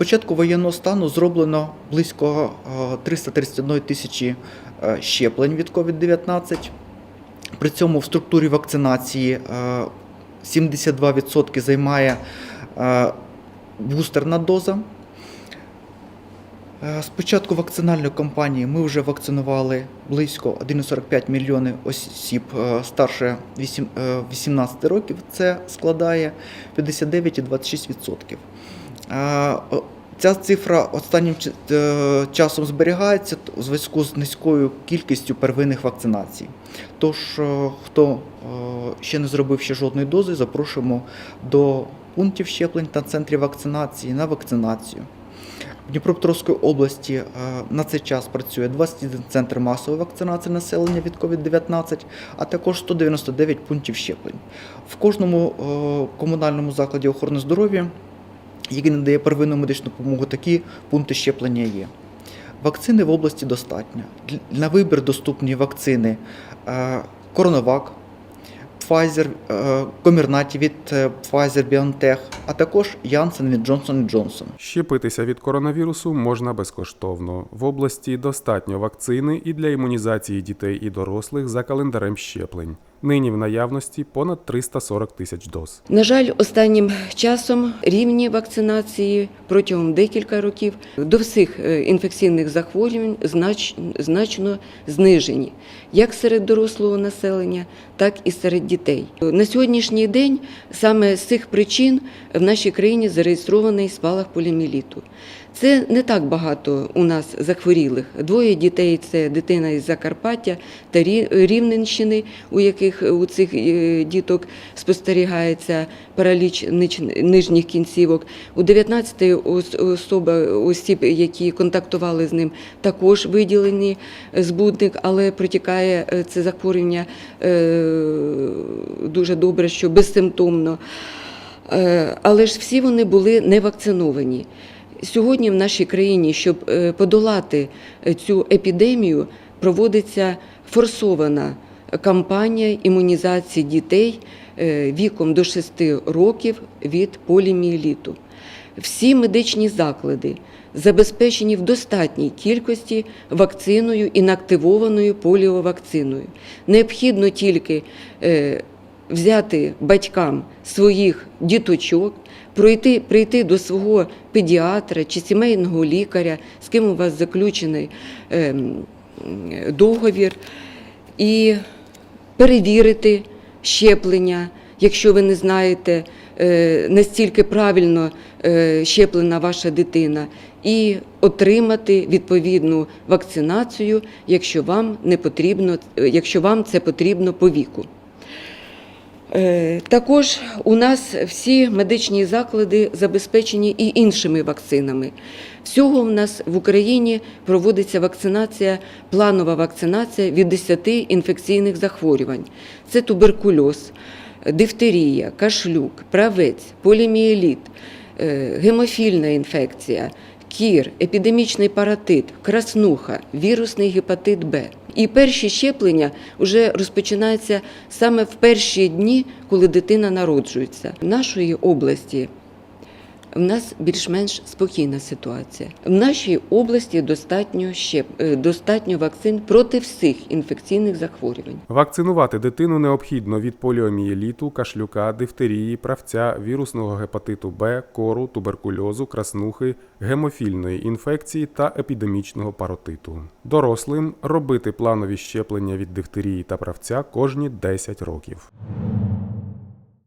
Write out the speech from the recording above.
початку воєнного стану зроблено близько е, 331 тисячі е, щеплень від COVID-19. При цьому в структурі вакцинації е, 72% займає е, бустерна доза. Е, З початку вакцинальної кампанії ми вже вакцинували близько 1,45 мільйони осіб е, старше е, 18 років. Це складає 59,26%. Е, Ця цифра останнім е, часом зберігається у зв'язку з низькою кількістю первинних вакцинацій. Тож, е, хто ще не зробив ще жодної дози, запрошуємо до пунктів щеплень та центрів вакцинації на вакцинацію. В Дніпропетровській області на цей час працює 21 центр масової вакцинації населення від COVID-19, а також 199 пунктів щеплень. В кожному комунальному закладі охорони здоров'я, який надає первинну медичну допомогу, такі пункти щеплення є. Вакцини в області достатньо. На вибір доступні вакцини е, Коронавак, Pfizer, е, Комірнаті від е, Pfizer BioNTech, а також Janssen від Johnson Johnson. Щепитися від коронавірусу можна безкоштовно. В області достатньо вакцини і для імунізації дітей і дорослих за календарем щеплень. Нині в наявності понад 340 тисяч доз. На жаль, останнім часом рівні вакцинації протягом декілька років до всіх е, інфекційних захворювань знач- значно знижені, як серед дорослого населення, так і серед дітей. На сьогоднішній день саме з цих причин в нашій країні зареєстрований спалах поліоміеліту. Це не так багато у нас захворілих. Двоє дітей це дитина із Закарпаття та Рівненщини, у яких у цих е, діток спостерігається параліч нижніх кінцівок. У 19 ос- особа осіб, які контактували з ним, також виділені збудник, але протікає е, це захворювання е, дуже добре, що безсимптомно. Е, Але ж всі вони були не вакциновані. Сьогодні в нашій країні, щоб е, подолати е, цю епідемію, проводиться форсована кампанія імунізації дітей віком до 6 років від поліміеліту. Всі медичні заклади забезпечені в достатній кількості вакциною інактивованою поліовакциною. Необхідно тільки взяти батькам своїх діточок, пройти, прийти до свого педіатра чи сімейного лікаря, з ким у вас заключений ем, договір, і перевірити щеплення, якщо ви не знаєте е, настільки правильно е, щеплена ваша дитина, і отримати відповідну вакцинацію, якщо вам не потрібно, якщо вам це потрібно по віку. Е, Також у нас всі медичні заклади забезпечені і іншими вакцинами. Всього в нас в Україні проводиться вакцинація, планова вакцинація від 10 інфекційних захворювань. Це туберкульоз, дифтерія, кашлюк, правець, поліміеліт, е, гемофільна інфекція, кір, епідемічний паратит, краснуха, вірусний гепатит Б. І перші щеплення вже розпочинаються саме в перші дні, коли дитина народжується. В нашої області в нас більш-менш спокійна ситуація. В нашій області достатньо щеп... е, достатньо вакцин проти всіх інфекційних захворювань. Вакцинувати дитину необхідно від поліомієліту, кашлюка, дифтерії, правця, вірусного гепатиту Б, кору, туберкульозу, краснухи, гемофільної інфекції та епідемічного паротиту. Дорослим робити планові щеплення від дифтерії та правця кожні 10 років.